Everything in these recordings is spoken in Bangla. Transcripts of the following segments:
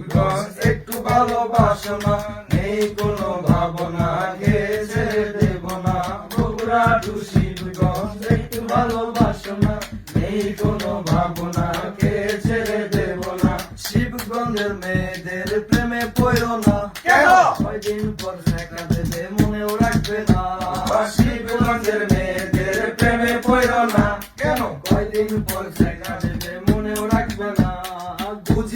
শিবগঞ্জ একটু ভালোবাসো না। নেই কোনো ভাবনা খেয়েছে দেব না। বগুড়া টু শিবগঞ্জ একটু ভালোবাসো না। নেই কোনো ভাবনা খেয়েছে দেব না। শিবগঞ্জের মেয়েদের প্রেমে পড়ো না। কেন? কয়দিন পর দেখা দেবে মনেও রাখবে না। শিবগঞ্জের মেয়েদের প্রেমে পড়ো না। কেন? কয়দিন পর দেখা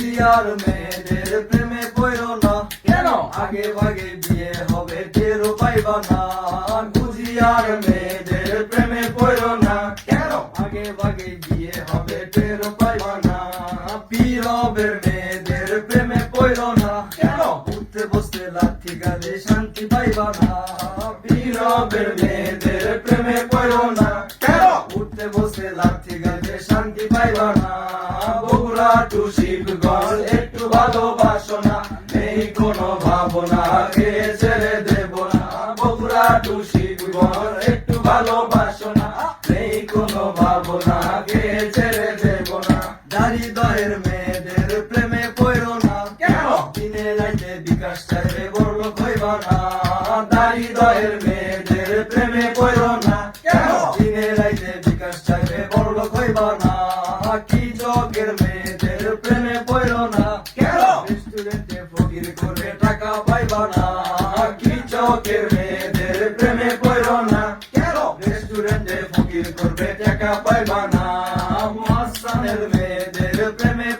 বুঝি আর মেয়েদের প্রেমে পড়ো না। কেন? আগে ভাগে বিয়ে হবে টেরও পাইবা না। বুঝি আর মেয়েদের প্রেমে পড়ো না। কেন? আগে ভাগে বিয়ে হবে টেরও পাইবা না। পীরবের মেয়েদের প্রেমে পড়ো না। কেন? উঠতে বসতে লাঠি গালে শান্তি পাইবা না। পীরবের মেয়েদের প্রেমে পড়ো না। কেন? উঠতে বসতে লাঠি গালে শান্তি পাইবা টু শিবগঞ্জ একটু ভালোবাসো না নেই কোনো ভাবনা, কে ছেড়ে দেব না? বগুড়া টু একটু ভালোবাসো না নেই কোনো ভাবনা, কে ছেড়ে দেব না? দাড়ি মেয়েদের প্রেমে পড়ো না কেন? দিনে রাইতে বিকাশ চাইলে বড় হইবা না। দাড়ি মেয়েদের প্রেমে পড়ো না টাকা পাইবা না। মহাস্থানের মেয়েদের প্রেমে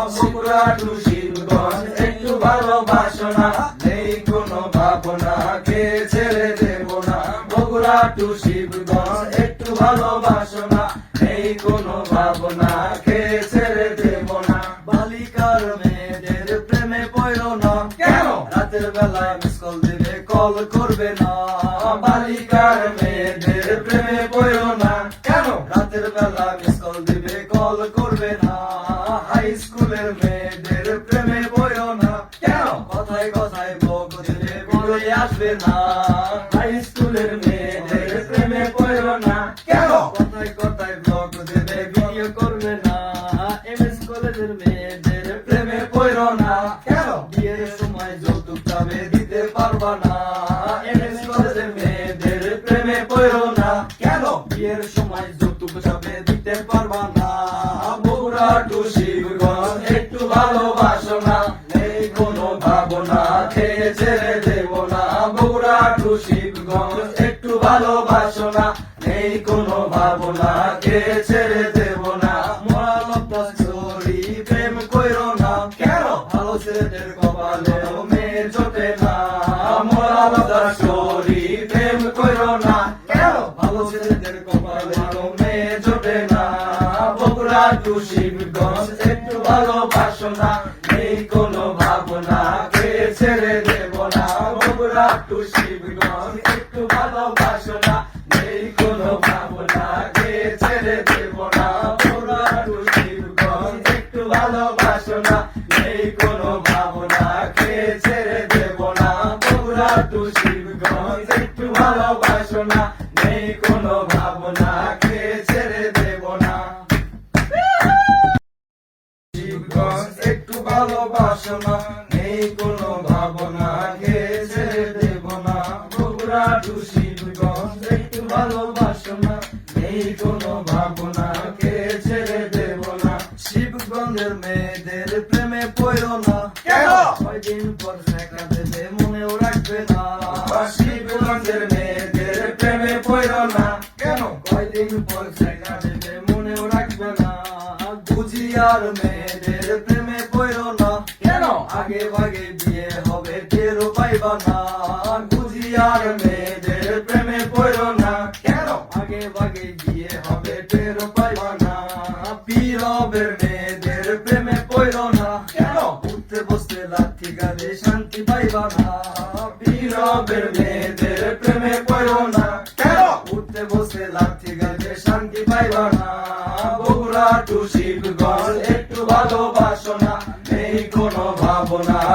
বগুড়া টু শিবগঞ্জ একটু ভালোবাসো না নেই কোনো ভাবনা কে ছেড়ে দেব না। বগুড়া টু শিবগঞ্জ একটু ভালোবাসো না নেই কোনো ভাবনা কে ছেড়ে দেব না। বালিকার মেয়েদের প্রেমে পড়ো না। কেন? রাতের বেলায় মিস কল দেবে কল করবে না। বালিকার মেয়েদের প্রেমে পড়ো না। কেন? রাতের বেলা মিস কল দিবে কল করবে না। স্কুলের মেয়েদের প্রেমে না কেন? কথায় কথায় আসবে না হাই স্কুলের মেয়েদের প্রেমে না কেন? কথায় কথায় ভিডিও করবে না এমএস কলেজের মেয়েদের প্রেমে পড়ো না কেন? বিয়ের সময় যৌতুক দিতে পারবা না ভালোবাসো না, নেই কোনো ভাবনা, খেয়ে ছেড়ে দেব না। বগুড়া টু শিবগঞ্জ একটু ভালোবাসো না, নেই কোনো ভাবনা, খেয়ে ছেড়ে ভালোবাসো না নেই কোনো ভাবনা, কে ছেড়ে দেব না। বগুড়া টু শিবগঞ্জ, একটু ভালোবাসো না নেই কোনো ভাবনা, কে ছেড়ে দেব না। বগুড়া টু শিবগঞ্জ, একটু ভালোবাসো না নেই কোনো ভাবনা, কে ছেড়ে দেব না। বগুড়া টু শিবগঞ্জ, একটু একটু ভালোবাসো না নেই কোনো ভাবনা ছেড়ে দেব না। বগুড়া টু শিবগঞ্জ একটু ভালোবাসো না নেই কোনো ভাবনা কে ছেড়ে দেব না। শিবগঞ্জের মেয়েদের প্রেমে পড়ো না। কেন? কয়দিন পর দেখা দেবে মনেও রাখবে না। শিবগঞ্জের মেয়েদের প্রেমে পড়ো না। কেন? কয়দিন পর দেখা দেবে মনেও রাখবে না। আর আগে ভাগে বিয়ে হবে টেরও পাইবা না। আর মেয়েদের প্রেমে পড়ো না। কেন? আগে ভাগে বিয়ে হবে টেরও পাইবা না। পীরবের মেয়েদের প্রেমে পড়ো না। কেন? উঠতে বসতে লাঠি গালে শান্তি পাইবা না। পীর সবের মেয়েদের প্রেমে পড়ো না। কেন? উঠতে বসে লাথি গাছে শান্তি পাইবা না। বগুড়া টু শিবগঞ্জ কোনো ভাবনা